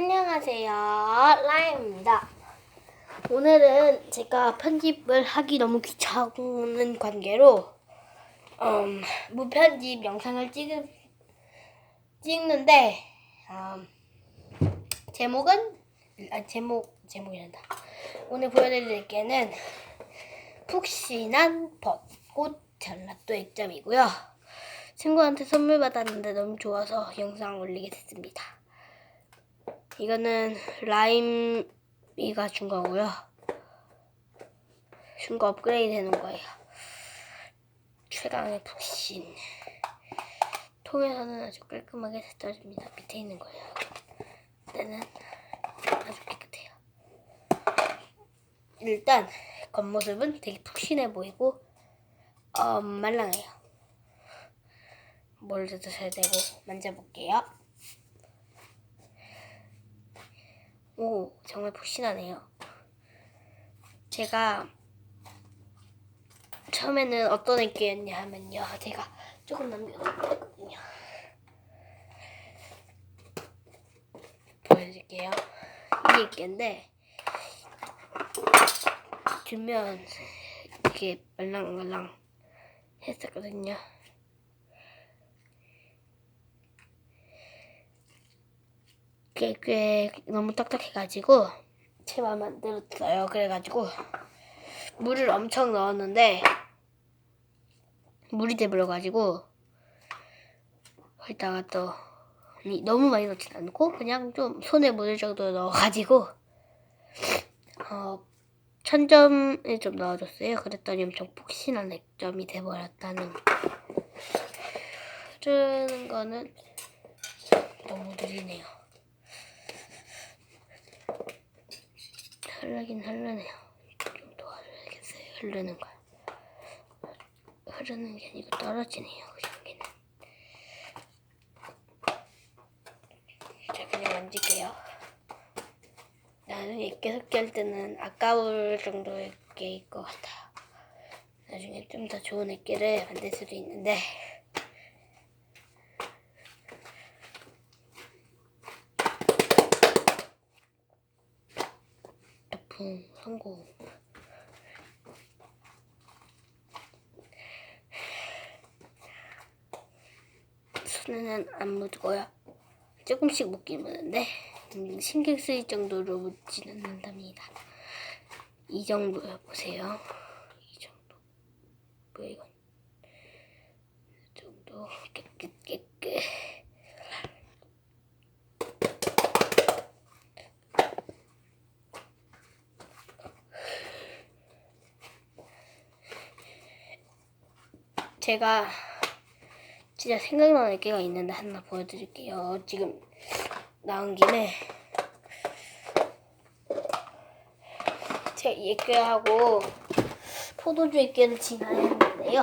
안녕하세요. 라임입니다. 오늘은 제가 편집을 하기 너무 귀찮은 관계로 음, 무편집 영상을 찍, 찍는데 음, 제목은 아, 제목 제목이란다. 오늘 보여드릴 게는 푹신한 벚꽃 전라도 액점이고요. 친구한테 선물 받았는데 너무 좋아서 영상 올리게 됐습니다. 이거는 라임이가 준 거고요. 준 거 업그레이드 되는 거예요. 최강의 푹신. 통에서는 아주 깔끔하게 세터집니다. 밑에 있는 거예요. 때는 아주 깨끗해요. 일단 겉모습은 되게 푹신해 보이고 어, 말랑해요. 뭘 뜯으셔야 되고 만져볼게요. 오, 정말 푹신하네요. 제가 처음에는 어떤 액기였냐 하면요. 제가 조금 남겨뒀거든요. 보여드릴게요. 이 액기인데 주면 이렇게 말랑말랑 했었거든요. 꽤, 꽤 너무 딱딱해가지고 제 마음에 안 들었어요. 그래가지고 물을 엄청 넣었는데 물이 돼버려가지고 거기다가 또 너무 많이 넣진 않고 그냥 좀 손에 묻을 정도 넣어가지고 어, 천점에 좀 넣어줬어요. 그랬더니 엄청 폭신한 액점이 돼버렸다는 흐르는 거는 너무 느리네요. 흐르긴 흐르네요. 좀 도와줘야겠어요. 흐르는 걸. 흐르는 게 아니고 떨어지네요. 여기는. 자, 그냥 만질게요. 나중에 섞기 할 때는 아까울 정도의 액계일 것 같아요. 나중에 좀 더 좋은 액계를 만들 수도 있는데 덕분 성공. 손에는 안 묻고요. 조금씩 묻긴 묻는데 음, 신경 쓰일 정도로 묻지는 않답니다. 이 정도 보세요. 이 정도. 뭐야 이건? 이 정도 깨끗 깨끗. 제가 진짜 생각나는 게가 있는데 하나 보여드릴게요. 지금 나온 김에 제가 이 액괴하고 포도주 액괴를 진화했는데요.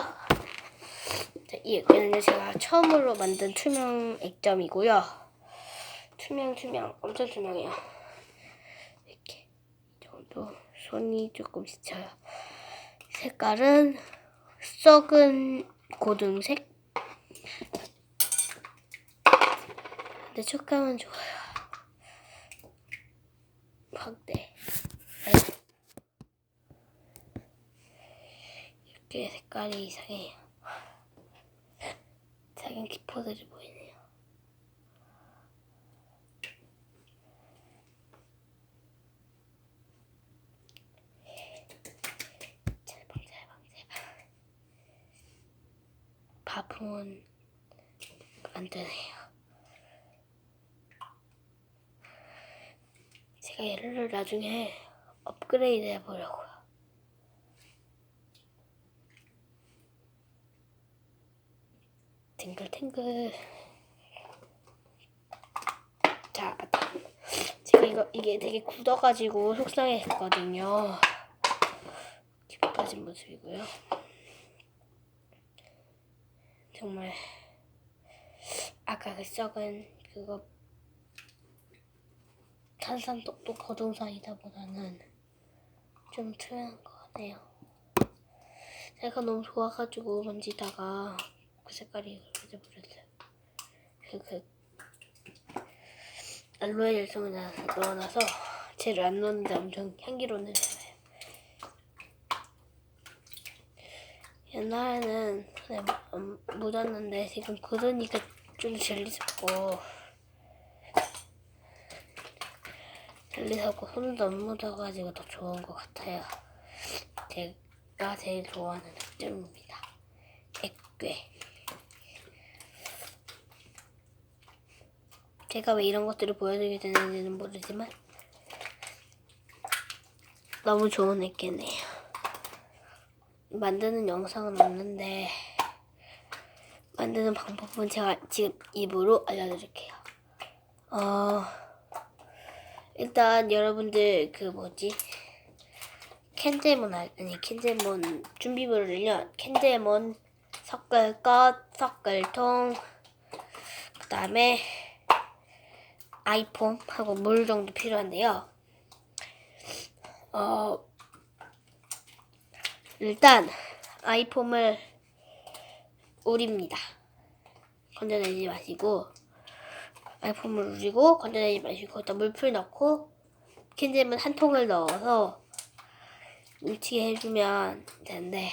자, 이 액괴는 제가 처음으로 만든 투명 액점이고요. 투명 투명 엄청 투명해요. 이렇게 이 정도 손이 조금 스쳐요. 색깔은 썩은 고등색 근데 촉감은 좋아요. 확대. 이렇게 색깔이 이상해요. 작은 기포들이 보이네요. 제발 제발 제발. 바풍은 안 되네요. 제가 얘를 나중에 업그레이드 해보려고요. 탱글탱글. 자, 맞다. 제가 이거, 이게 되게 굳어가지고 속상했거든요. 기포 빠진 모습이고요. 정말, 아까 그 썩은 그거 탄산 똑똑 거동상이다 보다는 좀 투명한 것 같네요. 제가 너무 좋아가지고 만지다가 그 색깔이 그래져 버렸어요. 그, 그, 알로에 열성을 넣어놔서 젤을 안 넣었는데 엄청 향기로운 냄새나요. 옛날에는 손에 안 묻었는데 지금 굳으니까 좀 젤리스고 젤리스고 손도 안 묻어가지고 더 좋은 것 같아요. 제가 제일 좋아하는 특징입니다. 액괴. 제가 왜 이런 것들을 보여드리게 되는지는 모르지만 너무 좋은 액괴네요. 만드는 영상은 없는데 만드는 방법은 제가 지금 입으로 알려드릴게요. 어 일단 여러분들 그 뭐지 캔제몬 알- 아니 캔제몬 준비물을요 캔제몬 섞을 것 섞을 통 그 다음에 아이폼 하고 물 정도 필요한데요. 어 일단 아이폼을 우립니다. 건져내지 마시고 아이폼을 우리고 건져내지 마시고 일단 물풀 넣고 캔제몬 한 통을 넣어서 뭉치게 해주면 되는데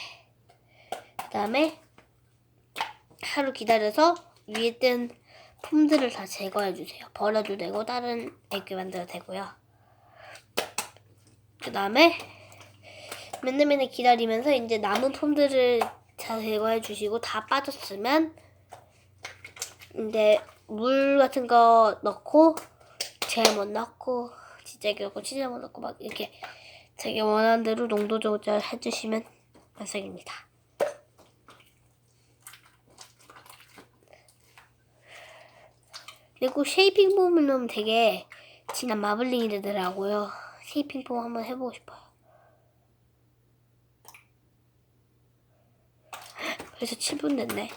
그 다음에 하루 기다려서 위에 뜬 폼들을 다 제거해 주세요. 버려도 되고 다른 액기 만들어도 되고요. 그 다음에 맨날 맨날 기다리면서 이제 남은 폼들을 다 제거해 주시고 다 빠졌으면 이제 물 같은 거 넣고 제몬 넣고 치즈기 넣고 치즈몬 넣고 막 이렇게 자기 원하는 대로 농도 조절 해주시면 완성입니다. 그리고 쉐이핑 폼을 넣으면 되게 진한 마블링이 되더라고요. 쉐이핑 폼 한번 해보고 싶어요. 벌써 7분 됐네.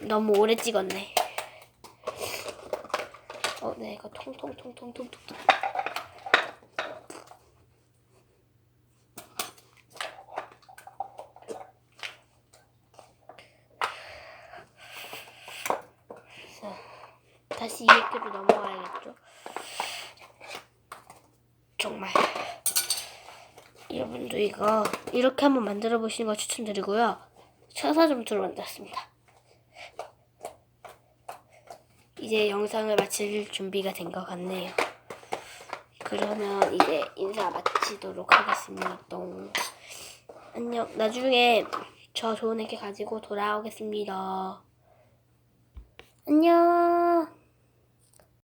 너무 오래 찍었네. 어, 네, 이거 통통통통통통. 자, 다시 200개로 넘어가야겠죠? 정말. 여러분도 이거 이렇게 한번 만들어 보시는 거 추천드리고요. 천사점토로 만들었습니다. 이제 영상을 마칠 준비가 된 것 같네요. 그러면 이제 인사 마치도록 하겠습니다. 안녕. 나중에 저 좋은 애기 가지고 돌아오겠습니다. 안녕.